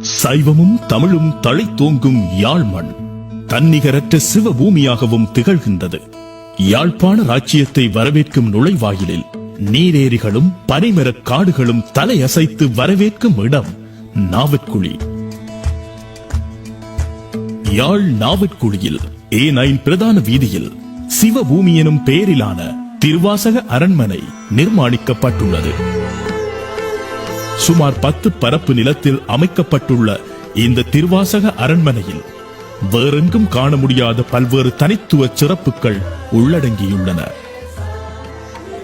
சைவமும் தமிழும் தழைத்தோங்கும் யாழ் மண் தன்னிகரற்ற சிவபூமியாகவும் திகழ்கின்றது. யாழ்ப்பாண ராச்சியத்தை வரவேற்கும் நுழைவாயிலில் நீரேரிகளும் பனைமரக் காடுகளும் தலையசைத்து வரவேற்கும் இடம் நாவற்குழி. யாழ் நாவற்குழியில் ஏ நைன் பிரதான வீதியில் சிவபூமி எனும் பெயரிலான திருவாசக அரண்மனை நிர்மாணிக்கப்பட்டுள்ளது. சுமார் பத்து பரப்பு நிலத்தில் அமைக்கப்பட்டுள்ள இந்த திருவாசக அரண்மனையில் வேறெங்கும் காண முடியாத பல்வேறு தனித்துவ சிறப்புகள் உள்ளடங்கியுள்ளன.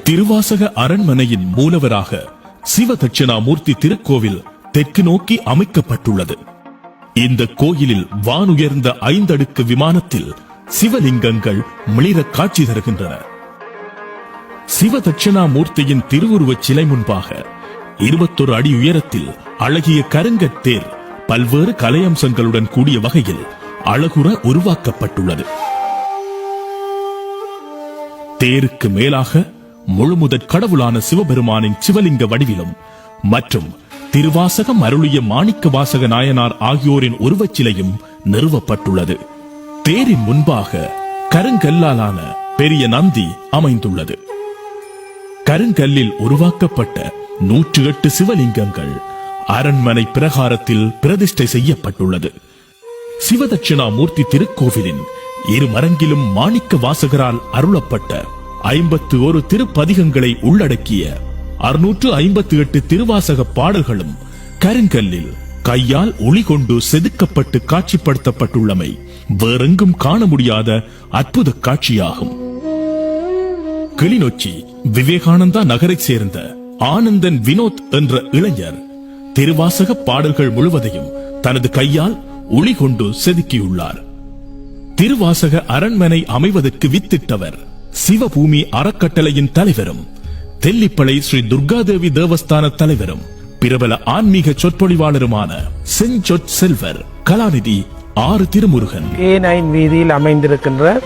திருவாசக அரண்மனையின் மூலவராக சிவ தட்சிணாமூர்த்தி திருக்கோவில் தெற்கு நோக்கி அமைக்கப்பட்டுள்ளது. இந்த கோயிலில் வானுயர்ந்த ஐந்தடுக்கு விமானத்தில் சிவலிங்கங்கள் மிளிர காட்சி தருகின்றன. சிவ தட்சிணாமூர்த்தியின் திருவுருவச் சிலை முன்பாக இருபத்தொரு அடி உயரத்தில் அழகிய கருங்கத்தேர் பல்வேறு கலையம்சங்களுடன் கூடிய வகையில் அழகுற உருவாக்கப்பட்டுள்ளது. தேருக்கு மேலாக முழுமுதற் கடவுளான சிவபெருமானின் சிவலிங்க வடிவிலும் மற்றும் திருவாசகம் அருளிய மாணிக்க வாசக நாயனார் ஆகியோரின் உருவச் சிலையும் நிறுவப்பட்டுள்ளது. தேரின் முன்பாக கருங்கல்லாலான பெரிய நந்தி அமைந்துள்ளது. கருங்கல்லில் உருவாக்கப்பட்ட நூற்று எட்டு சிவலிங்கங்கள் அரண்மனை பிரகாரத்தில் பிரதிஷ்டை செய்யப்பட்டுள்ளது. சிவதட்சிணாமூர்த்தி திருக்கோவிலின் இரு மரங்கிலும் மாணிக்க வாசகரால் அருளப்பட்ட ஐம்பத்து ஒரு திருப்பதிகங்களை உள்ளடக்கிய அறுநூற்று ஐம்பத்தி எட்டு திருவாசக பாடல்களும் கருங்கல்லில் கையால் ஒளி கொண்டு செதுக்கப்பட்டு காட்சிப்படுத்தப்பட்டுள்ளமை வேறெங்கும் காண முடியாத அற்புத காட்சியாகும். கிளிநொச்சி விவேகானந்தா நகரைச் சேர்ந்த ஆனந்தன் வினோத் என்ற இளைஞர் திருவாசக பாடல்கள் முழுவதையும் தனது கையால் ஒளி கொண்டு செதுக்கியுள்ளார். திருவாசக அரண்மனை அமைவதற்கு வித்திட்டவர் சிவபூமி அறக்கட்டளையின் தலைவரும் தெல்லிப்பளை ஸ்ரீ துர்காதேவி தேவஸ்தான தலைவரும் பிரபல ஆன்மீக சொற்பொழிவாளருமான செஞ்சொற் செல்வர் கலாநிதி ஆறு திருமுருகன். ஏ நைன் வீதியில் அமைந்திருக்கின்ற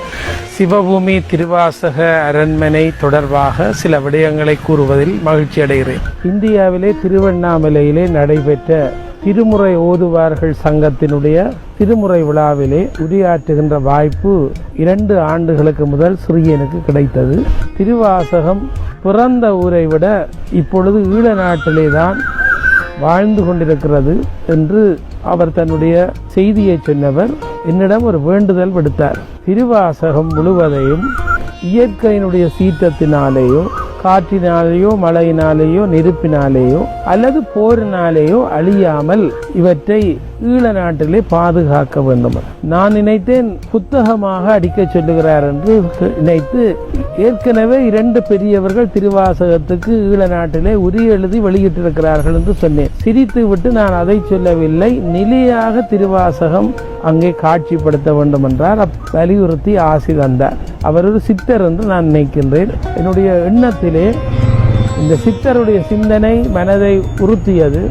சிவபூமி திருவாசக அரண்மனை தொடர்பாக சில விடயங்களை கூறுவதில் மகிழ்ச்சி அடைகிறேன். இந்தியாவிலே திருவண்ணாமலையிலே நடைபெற்ற திருமுறை ஓதுவார்கள் சங்கத்தினுடைய திருமுறை விழாவிலே உரையாற்றுகின்ற வாய்ப்பு இரண்டு ஆண்டுகளுக்கு முதல் சிறியனுக்கு கிடைத்தது. திருவாசகம் பிறந்த ஊரை விட இப்பொழுது ஈழ நாட்டிலே தான் வாழ்ந்து கொண்டிருக்கிறது என்று அவர் தன்னுடைய செய்தியை சொன்னவர் என்னிடம் ஒரு வேண்டுதல் விடுத்தார். திருவாசகம் முழுவதையும் இயற்கையினுடைய சீற்றத்தினாலேயோ காற்றினாலேயோ மழையினாலேயோ நெருப்பினாலேயோ அல்லது போரினாலேயோ அழியாமல் இவற்றை ஈழ நாட்டிலே பாதுகாக்க வேண்டும். நான் நினைத்தேன் புத்தகமாக அடிக்க சொல்லுகிறார் என்று நினைத்து ஏற்கனவே இரண்டு பெரியவர்கள் திருவாசகத்துக்கு ஈழ நாட்டிலே உரி எழுதி வெளியிட்டிருக்கிறார்கள் என்று சொன்னேன். சிரித்து விட்டு நான் அதை சொல்லவில்லை. நிலையாக திருவாசகம் அங்கே காட்சிப்படுத்த வேண்டும் என்றார். வலியுறுத்தி ஆசி தந்தார். அவர் ஒரு சித்தர் என்று நான் நினைக்கின்றேன். என்னுடைய எண்ணத்திலே இந்த சித்தருடைய சிந்தனை மனதை உறுத்தியது.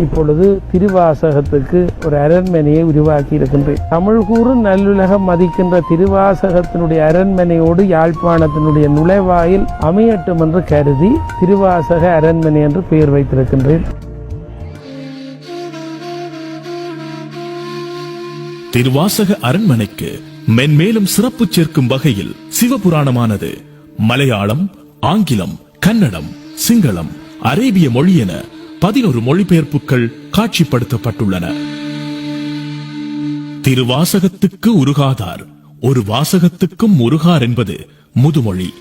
இப்பொழுது திருவாசகத்துக்கு ஒரு அரண்மனையை உருவாக்கி இருக்கின்றேன். தமிழ் கூறும் நல்லுலகம் மதிக்கின்ற திருவாசகத்தினுடைய அரண்மனையோடு யாழ்ப்பாணத்தினுடைய நுழைவாயில் அமையட்டும் என்று கருதி திருவாசக அரண்மனை என்று பெயர் வைத்திருக்கின்றேன். திருவாசக அரண்மனைக்கு மென்மேலும் சிறப்பு சேர்க்கும் வகையில் சிவபுராணமானது மலையாளம் ஆங்கிலம் கன்னடம் சிங்களம் அரேபிய மொழி என பதினொரு மொழிபெயர்ப்புகள் காட்சிப்படுத்தப்பட்டுள்ளன. திருவாசகத்துக்கு உருகாதார். ஒரு வாசகத்துக்கும் உருகார் என்பது முதுமொழி.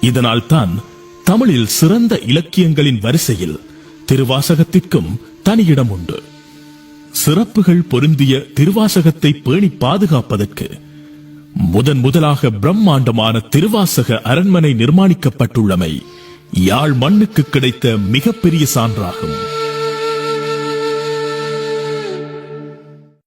இதனால் தான் தமிழில் சிறந்த இலக்கியங்களின் வரிசையில் திருவாசகத்திற்கும் தனியிடம் உண்டு. சிறப்புகள் பொருந்திய திருவாசகத்தை பேணி பாதுகாப்பதற்கு முதன் முதலாக பிரம்மாண்டமான திருவாசக அரண்மனை நிர்மாணிக்கப்பட்டுள்ளமை. யாழ் மண்ணுக்கு கிடைத்த மிகப்பெரிய சான்றாகும்.